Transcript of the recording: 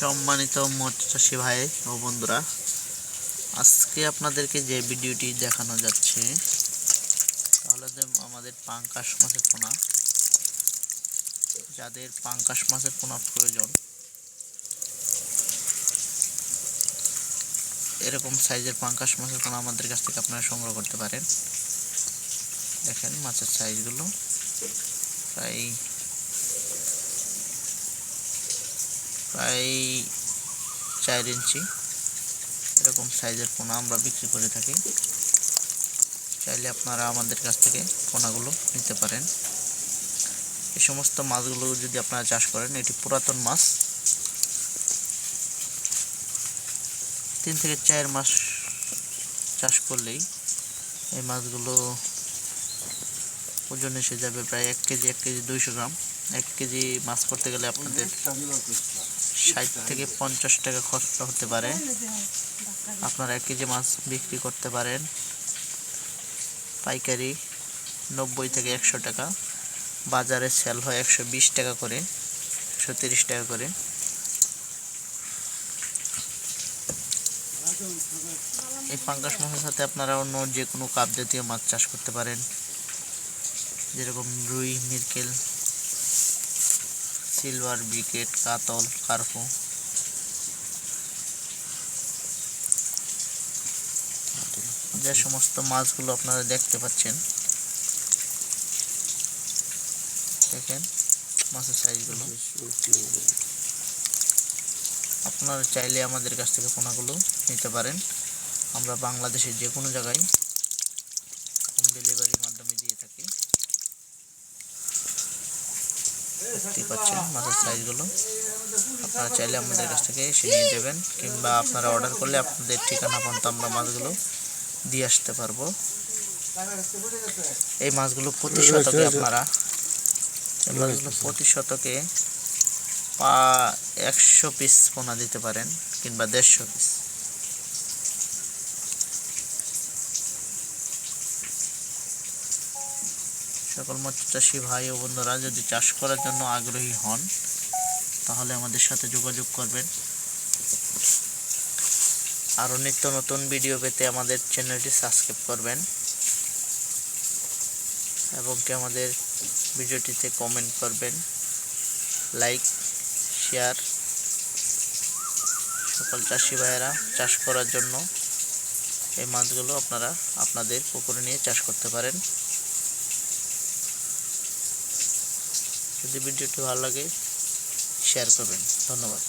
সম্মানিত মৎস্য চাষী ভাই ও বন্ধুরা, আজকে আপনাদেরকে যে ভিডিওটি দেখানো যাচ্ছে, তাহলে আমাদের পাঙ্কাশ মাছের পোনা, যাদের পাঙ্কাশ মাছের পোনা প্রয়োজন, এরকম সাইজের পাঙ্কাশ মাছের পোনা আমাদের কাছ থেকে আপনারা সংগ্রহ করতে পারেন। দেখেন মাছের সাইজগুলো, প্রায় প্রায় চার ইঞ্চি। এরকম সাইজের পোনা আমরা বিক্রি করে থাকি। চাইলে আপনারা আমাদের কাছ থেকে পোনাগুলো নিতে পারেন। এই সমস্ত মাছগুলো যদি আপনারা চাষ করেন, এটি পুরাতন মাছ। তিন থেকে চার মাস চাষ করলেই এই মাছগুলো ওজন এসে যাবে প্রায় এক কেজি এক কেজি দুইশো গ্রাম। এক কেজি মাছ করতে গেলে আপনাদের ষাট থেকে পঞ্চাশ টাকা খরচা হতে পারে। আপনারা এক কেজি মাছ বিক্রি করতে পারেন। পাইকারি নব্বই থেকে একশো টাকা, বাজারে সেল হয় একশো বিশ টাকা করে, একশো টাকা করে। এই পাঙ্গাস মাছের সাথে আপনারা অন্য যে কোনো কাপ জাতীয় মাছ চাষ করতে পারেন। যেরকম রুই, মিরকেল সিলভার ব্রিকেট, কাতল, কার্পো। যে সমস্ত মাছগুলো আপনারা দেখতে পাচ্ছেন, দেখেন মাছের সাইজগুলো। আপনারা চাইলে আমাদের কাছ থেকে পোনাগুলো নিতে পারেন। আমরা বাংলাদেশের যে কোনো জায়গায় হোম ডেলিভারির মাধ্যমে দিয়ে থাকি। দেখতেই পাচ্ছেন মাছের সাইজগুলো আপনারা চাইলে আমাদের কাছ থেকে এসে নিয়ে যাবেন কিংবা আপনারা অর্ডার করলে আপনাদের ঠিকানা পর্যন্ত আমরা মাছগুলো দিয়ে আসতে পারব। এই মাছগুলো প্রতি শতকে আপনারা এই মাছগুলো প্রতি শতকে পা একশো পিস পোনা দিতে পারেন কিংবা দেড়শো পিস সকল মৎস্য চাষী ভাই ও বন্ধুরা, যদি চাষ করার জন্য আগ্রহী হন, তাহলে আমাদের সাথে যোগাযোগ করবেন। আরও নিত্য নতুন ভিডিও পেতে আমাদের চ্যানেলটি সাবস্ক্রাইব করবেন এবং কি আমাদের ভিডিওটিতে কমেন্ট করবেন। লাইক, শেয়ার, সকল চাষি ভাইয়েরা চাষ করার জন্য এই মাছগুলো আপনারা আপনাদের পুকুরে নিয়ে চাষ করতে পারেন। যদি ভিডিওটি ভালো লাগে শেয়ার করবেন। ধন্যবাদ।